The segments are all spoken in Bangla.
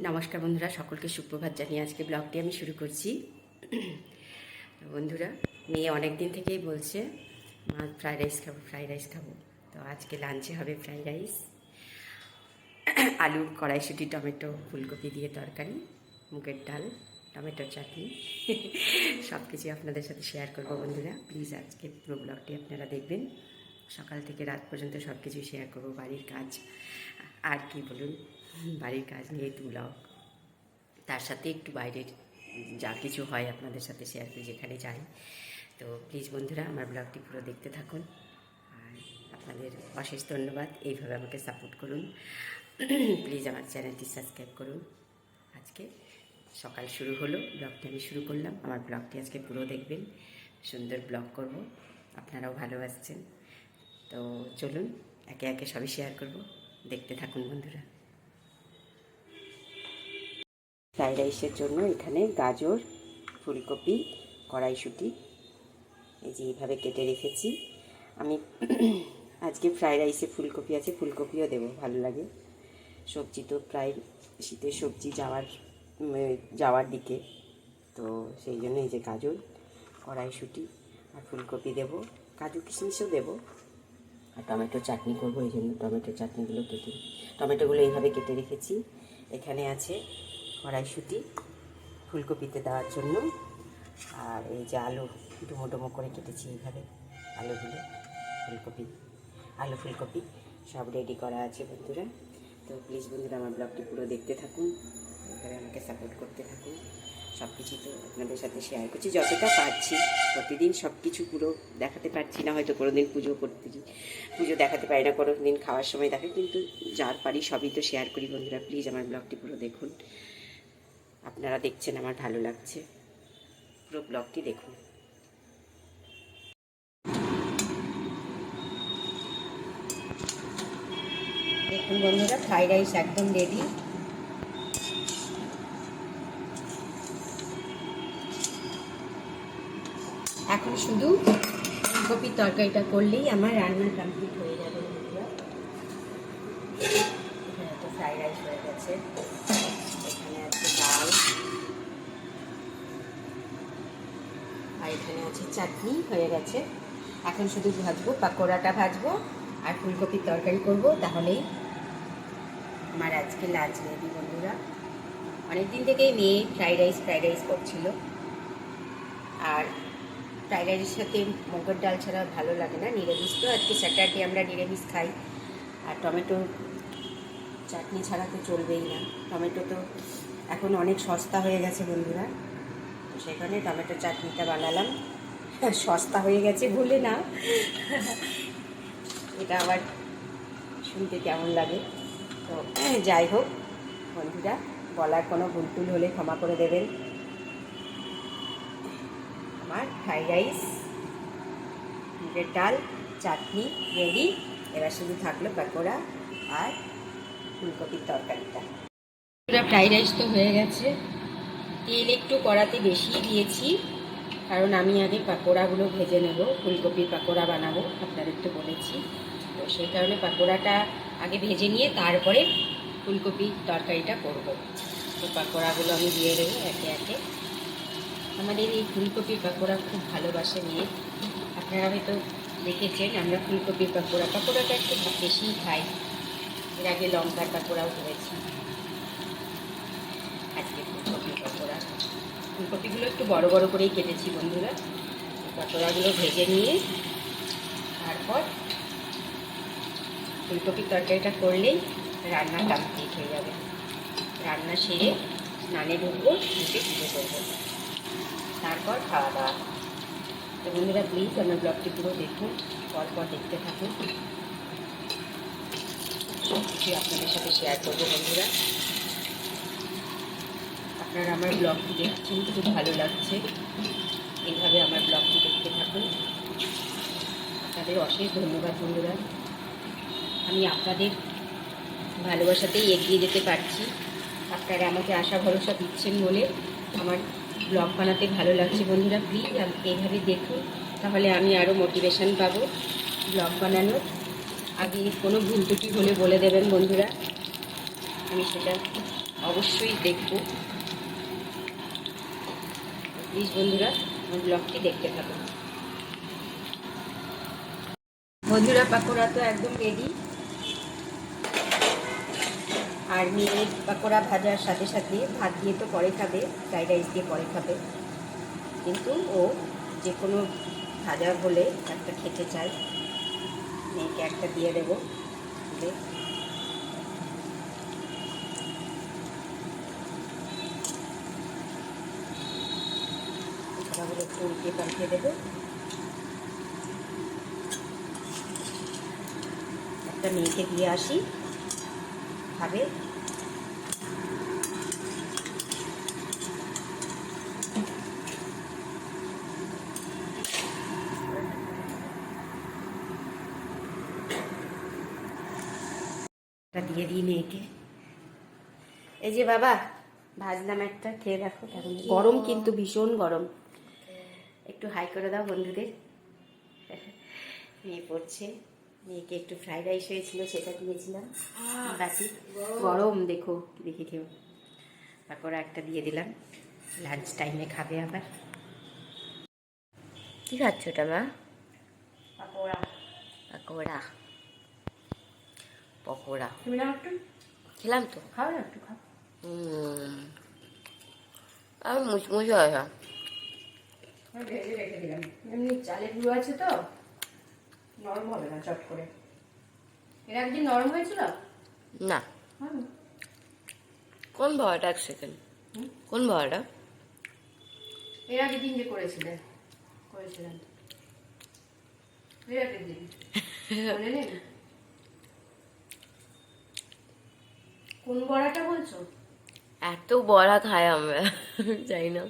নমস্কার বন্ধুরা, সকলকে সুপ্রভাত জানিয়ে আজকে ব্লগটি আমি শুরু করছি। বন্ধুরা, মেয়ে অনেক দিন থেকেই বলছে, মা ফ্রাইড রাইস খাব ফ্রাইড রাইস খাব। তো আজকে লাঞ্চে হবে ফ্রাইড রাইস আলু কড়াইশুটি, টমেটো, ফুলকপি দিয়ে তরকারি, মুগের ডাল, টমেটোর চাটনি। সব কিছুই আপনাদের সাথে শেয়ার করব বন্ধুরা। প্লিজ আজকে পুরো ব্লগটি আপনারা দেখবেন। সকাল থেকে রাত পর্যন্ত সব কিছু শেয়ার করব, বাড়ির কাজ। আর কি বলুন? বাড়ির কাজ নিয়ে ব্লগ তার সাথে একটু বাইরের যা কিছু হয় আপনাদের সাথে শেয়ার করি যেখানে যাই। তো প্লিজ বন্ধুরা, আমার ব্লগটি পুরো দেখতে থাকুন। আর আপনাদের অশেষ ধন্যবাদ। এইভাবে আমাকে সাপোর্ট করুন। প্লিজ আমার চ্যানেলটি সাবস্ক্রাইব করুন। আজকে সকাল শুরু হলো ব্লগটি আমি শুরু করলাম। আমার ব্লগটি আজকে পুরো দেখবেন। সুন্দর ব্লগ করব। আপনারাও ভালোবাসছেন। তো চলুন, একে একে সবই শেয়ার করব। দেখতে থাকুন বন্ধুরা। ফ্রাইড রাইসের জন্য এখানে গাজর, ফুলকপি, কড়াইশুঁটি, এই যে এইভাবে কেটে রেখেছি। আমি আজকে ফ্রাইড রাইসে ফুলকপি আছে, ফুলকপিও দেবো, ভালো লাগে। সবজি তো প্রায় শীতের সবজি যাওয়ার যাওয়ার দিকে। তো সেই জন্য এই যে গাজর, কড়াইশুঁটি আর ফুলকপি দেবো, কাজু কিশমিশও দেবো। আর টমেটো চাটনি করব, এই জন্য টমেটো চাটনিগুলো কেটে, টমেটোগুলো এইভাবে কেটে রেখেছি। এখানে আছে কড়াইশুঁটি ফুলকপিতে দেওয়ার জন্য। আর এই যে আলু ডুমো ডুমো করে কেটেছি এইভাবে, আলুগুলো, ফুলকপি, আলু ফুলকপি সব রেডি করা আছে বন্ধুরা। তো প্লিজ বন্ধুরা আমার ব্লগটি পুরো দেখতে থাকুন এবারে আমাকে সাপোর্ট করতে থাকুন। সব কিছু তো আপনাদের সাথে শেয়ার করছি, যতটা পারছি, প্রতিদিন সব কিছু পুরো দেখাতে পারছি না, হয়তো কোনো দিন পুজো করতে পুজো দেখাতে পারি না কোনো দিন খাওয়ার সময় দেখে কিন্তু যার পারি সবই তো শেয়ার করি বন্ধুরা। প্লিজ আমার ব্লগটি পুরো দেখুন। আপনারা দেখছেন, আমার ভালো লাগছে। পুরো ব্লগটি দেখুন। দেখুন বন্ধুরা, ফ্রাইড রাইস একদম রেডি এখন শুধু ফুলকপির তরকারিটা করলেই আমার রান্না কমপ্লিট হয়ে যাবে বন্ধুরা। এখানে তো ফ্রাইড রাইস হয়ে গেছে এখানে আছে ডাল আর এখানে আছে চাটনি, হয়ে গেছে। এখন শুধু ভাজবো, পাকোড়াটা ভাজবো আর ফুলকপির তরকারি করব। তাহলেই আমার আজকে লাঞ্চ রেডি, বন্ধুরা। অনেক দিন থেকেই মেয়ে ফ্রাইড রাইস ফ্রাইড রাইস করছিল। আর ফ্রাইড রাইসের সাথে মুগের ডাল ছাড়া ভালো লাগে না। নিরামিষ তো, আজকে স্যাটারডে আমরা নিরামিষ খাই। আর টমেটো চাটনি ছাড়া তো চলবেই না। টমেটো তো এখন অনেক সস্তা হয়ে গেছে, বন্ধুরা। সেখানে টমেটো চাটনিটা বানালাম। সস্তা হয়ে গেছে বলে না। এটা আবার শুনতে কেমন লাগে। তো যাই হোক, বন্ধুরা, বলার কোনো ভুল টুল হলে ক্ষমা করে দেবেন। আমার ফ্রাইড রাইস মুগের ডাল, চাটনি রেডি এবার শুধু থাকল পাকোড়া আর ফুলকপির তরকারিটা। ফ্রাইড রাইস তো হয়ে গেছে। তেল একটু কড়াতে বেশি দিয়েছি, কারণ আমি আগে পাকোড়াগুলো ভেজে নেব, ফুলকপির পাকোড়া বানাবো, আপনাদের তো বলেছি। তো সেই কারণে পাকোড়াটা আগে ভেজে নিয়ে তারপরে ফুলকপির তরকারিটা করব। তো পাকোড়াগুলো আমি দিয়ে দেবো একে একে। আমাদের এই ফুলকপির পাকোড়া খুব ভালোবাসে নিয়ে আপনারা হয়তো দেখেছেন, আমরা ফুলকপির পাকোড়া, পাকোড়াটা একটু বেশিই খাই। এর আগে লঙ্কার পাকোড়াও করেছি। আজকে ফুলকপির পাকোড়া। ফুলকপিগুলো একটু বড় বড় করেই কেটেছি বন্ধুরা। পাকোড়াগুলো ভেজে নিয়ে তারপর ফুলকপির তরকারিটা করলেই রান্না কমপ্লিট হয়ে যাবে। রান্না সেরে স্নানে ঢুকবো, ঢুকে পুজো করব। তারপর খাওয়া দাওয়া। তো বন্ধুরা প্লিজ আমার ব্লগটি পুরো দেখুন, পরপর দেখতে থাকুন। সব কিছু আপনাদের সাথে শেয়ার করব বন্ধুরা। আপনারা আমার ব্লগটি দেখছেন, খুব ভালো লাগছে। এইভাবে আমার ব্লগটি দেখতে থাকুন। আপনাদের অশেষ ধন্যবাদ, বন্ধুরা। আমি আপনাদের ভালোবাসাতেই এগিয়ে যেতে পারছি। আপনারা আমাকে আশা, ভরসা দিচ্ছেন বলে আমার ব্লগ বানাতে ভালো লাগছে, বন্ধুরা। প্লিজ এইভাবে দেখুন। তাহলে আমি আরও মোটিভেশন পাবো ব্লগ বানানোর। আগে কোনো ভুল ত্রুটি হলে বলে দেবেন, বন্ধুরা। আমি সেটা অবশ্যই দেখব। প্লিজ বন্ধুরা, আমার ব্লগটি দেখতে থাকুন। বন্ধুরা, পাকোড়া তো একদম রেডি আর মেয়ে পাকোড়া ভাজার সাথে সাথে ভাত দিয়ে তো পরে খাবে ফ্রাইড রাইস দিয়ে পরে খাবে। কিন্তু ও যে কোনো ভাজা হলে একটা খেতে চায়। মেয়েকে একটা দিয়ে দেবো। তাহলে একটু উল্টে দেবো একটা মেয়েকে দিয়ে আসি। খাবে দিয়ে দিই মেয়েকে এই যে বাবা, ভাজলাম একটা, খেয়ে দেখো গরম কিন্তু ভীষণ গরম। একটু হাই করে দাও বন্ধুদের। মেয়ে পড়ছে। মেয়েকে একটু ফ্রাইড রাইস হয়েছিল সেটা দিয়েছিলাম বাকি গরম। দেখো দেখে খেও। তারপর একটা দিয়ে দিলাম। লাঞ্চ টাইমে খাবে আবার। কি খাচ্ছ ওটা মা? পাকোড়া। পাকোড়া। পকোড়া। খেলাম তো। খাও না একটু খাও। হুম। আর মুচমুচে হয় আমি ভেজে রেখে দিলাম। এমনি চালের গুঁড়ো আছে তো? নরম হবে না চট করে। এর একদিন নরম হয়েছিল? না। কোন ভাড়াটা এক সেকেন্ড কোন ভাড়াটা এর আগের দিন যে করেছিলেন করেছিলেন এর আগের দিন মনে নেই কোন বড়াটা বলছো? এত বড়া খাই আমরা জানি না।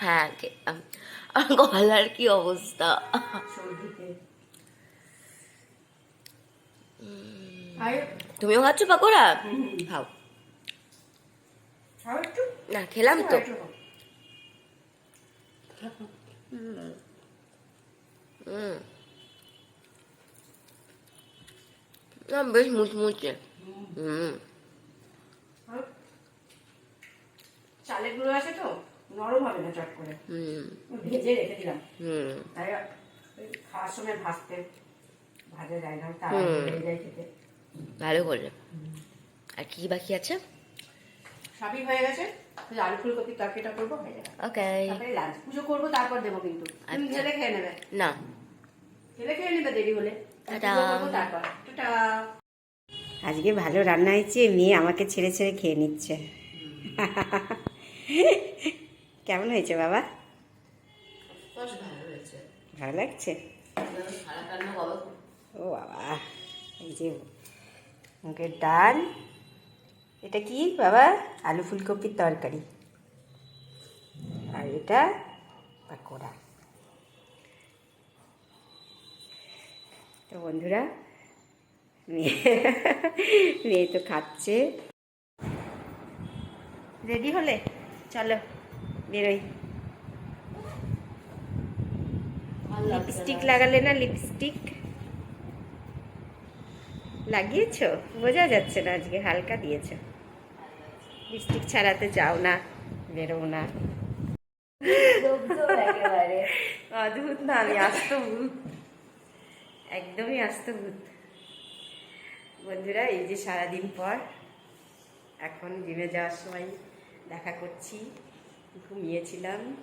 হ্যাঁ গলার কি অবস্থা? তুমিও খাচ্ছ পাকোড়া? খাও। না খেলাম তো। বেশ মুচমুচে। হুম। চালের গুঁড়ো আছে তো নরম হবে না চট করে। হুম। ভেজে রেখে দিলাম। হুম। তাই খাওয়ার সময় ভাজতে ভাজা যায় না তার হয়ে যায় খেতে। ভালো করলে। আর কি বাকি আছে? সবই হয়ে গেছে। আলু ফুলকপির তরকারিটা করব হয়ে যাবে ওকে। তারপরে লাঞ্চ পুজো করব তারপর দেবো কিন্তু। তুমি আচ্ছা। ঢেলে খেয়ে নেবে। না। ঢেলে খেয়ে নেবে দেরি হলে। তারপর আজকে ভালো রান্না হয়েছে মেয়ে আমাকে ছেড়ে ছেড়ে খেয়ে নিচ্ছে। কেমন হয়েছে বাবা? ভালো লাগছে? ও বাবা এই যে মুগের ডাল। এটা কি বাবা? আলু ফুলকপির তরকারি। আর এটা পাকোড়া। তো বন্ধুরা মেয়ে মেয়ে তো খাচ্ছে। রেডি হলে? চলো, বেরোই। লিপস্টিক লাগালে না লিপস্টিক লাগিয়েছো? বোঝা যাচ্ছে না আজকে, হালকা দিয়েছ। লিপস্টিক ছাড়াতে যাও না বেরো না। অদ্ভুত না, আমি আস্ত ভূত একদমই আস্ত ভূত বন্ধুরা, এই যে সারাদিন পর, এখন জিমে যাওয়ার সময় দেখা করছি, ঘুমিয়েছিলাম।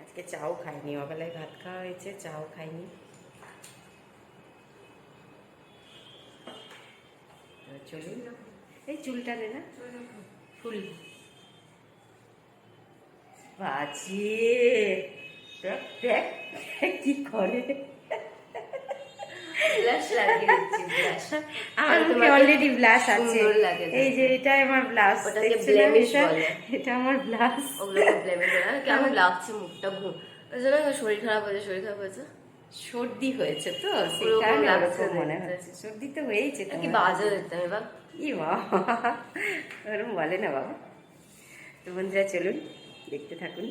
আজকে চাও খাইনি, অবেলায় ভাত খাওয়া হয়েছে, চাও খাইনি। চলুন এই চুলটা নে না। ফুল। বাজে। কি করে ব্লাশ লাগিয়ে দিচ্ছি ব্লাশ আমার মুখে অলরেডি ব্লাশ আছে। এই যে এটা আমার ওটাকে blemish এটা আমার না কেমন লাগছে মুখটা ঘুম শরীর খারাপ হয়েছে শরীর খারাপ হয়েছে। সর্দি হয়েছে তো মনে। হচ্ছে। সর্দি তো হয়েইছে কি তোমার। বাজে দিতাম এবার। ই বাবা। ওরকম বলে না বাবা। তো বন্ধুরা চলুন দেখতে থাকুন।